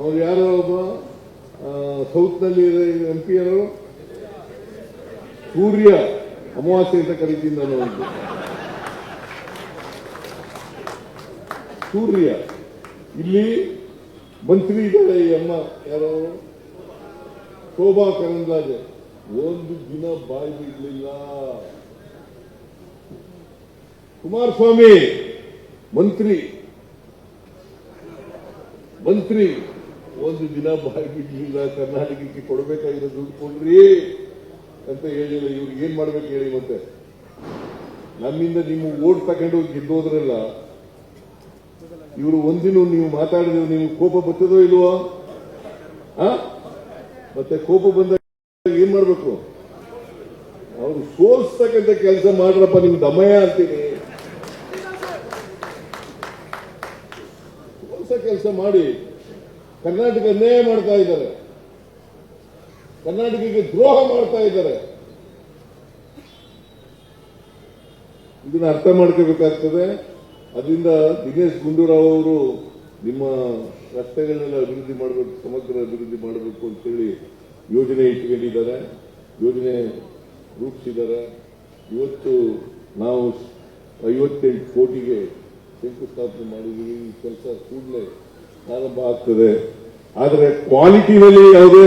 ಅವ್ರು ಯಾರೋ ಒಬ್ಬ ಸೌತ್ನಲ್ಲಿ ಎಂ ಪಿ ಅವರು, ಸೂರ್ಯ ಅಮಾವಾಸ್ಯೆ ಅಂತ ಕರಿತೀನಿ ನಾನು ಸೂರ್ಯ, ಇಲ್ಲಿ ಮಂತ್ರಿ ಇದ್ದಾರೆ ಈ ಅಮ್ಮ, ಯಾರೋ ಶೋಭಾ ಕರಂದ್ಲಾಜೆ. ಒಂದು ದಿನ ಬಾಯಿ ಬಿಡ್ಲಿಲ್ಲ. ಕುಮಾರಸ್ವಾಮಿ, ಮಂತ್ರಿ. ಮಂತ್ರಿ. ಒಂದು ದಿನ ಬಾಯಿ ಬಿಡ್ಲಿಲ್ಲ ಕರ್ನಾಟಕಕ್ಕೆ ಕೊಡಬೇಕಾಗಿರೋ ದುಡ್ಡು ಕೊಡ್ರಿ ಅಂತ ಹೇಳಿಲ್ಲ. ಇವ್ರಿಗೆ ಏನ್ ಮಾಡ್ಬೇಕು ಹೇಳಿ ಮತ್ತೆ? ನಮ್ಮಿಂದ ನಿಮ್ಮ ಓಟ್ ತಗೊಂಡು ಗೆದ್ದೋದ್ರಲ್ಲ, ಇವರು ಒಂದಿನ ನೀವು ಮಾತಾಡಿದ್ರೆ ನೀವು ಕೋಪ ಬರ್ತದೋ ಇಲ್ವೋ? ಮತ್ತೆ ಕೋಪ ಬಂದಾಗ ಏನ್ ಮಾಡ್ಬೇಕು? ಅವ್ರು ಸೋಲ್ಸ್ತಕ್ಕಂಥ ಕೆಲಸ ಮಾಡ್ರಪ್ಪ, ನಿಮ್ ದಮಯ ಅಂತೀನಿ. ಸೋಲ್ಸ ಕೆಲಸ ಮಾಡಿ. ಕರ್ನಾಟಕ ಅನ್ಯಾಯ ಮಾಡ್ತಾ ಇದ್ದಾರೆ. ಕರ್ನಾಟಕಕ್ಕೆ ದ್ರೋಹ ಮಾಡ್ತಾ ಇದ್ದಾರೆ. ಇದನ್ನ ಅರ್ಥ ಮಾಡ್ಕೋಬೇಕಾಗ್ತದೆ. ಅದರಿಂದ ದಿನೇಶ್ ಗುಂಡೂರಾವ್ ಅವರು ನಿಮ್ಮ ರಸ್ತೆಗಳನ್ನೆಲ್ಲ ಅಭಿವೃದ್ಧಿ ಮಾಡಬೇಕು, ಸಮಗ್ರ ಅಭಿವೃದ್ಧಿ ಮಾಡಬೇಕು ಅಂತೇಳಿ ಯೋಜನೆ ಇಟ್ಕೊಂಡಿದ್ದಾರೆ. ಯೋಜನೆ ರೂಪಿಸಿದ್ದಾರೆ. ಇವತ್ತು ನಾವು ಐವತ್ತೆಂಟು ಕೋಟಿಗೆ ಶಂಕುಸ್ಥಾಪನೆ ಮಾಡಿದ್ದೀವಿ. ಈ ಕೆಲಸ ಕೂಡಲೇ ಪ್ರಾರಂಭ ಆಗ್ತದೆ. ಆದರೆ ಕ್ವಾಲಿಟಿನಲ್ಲಿ ಯಾವುದೇ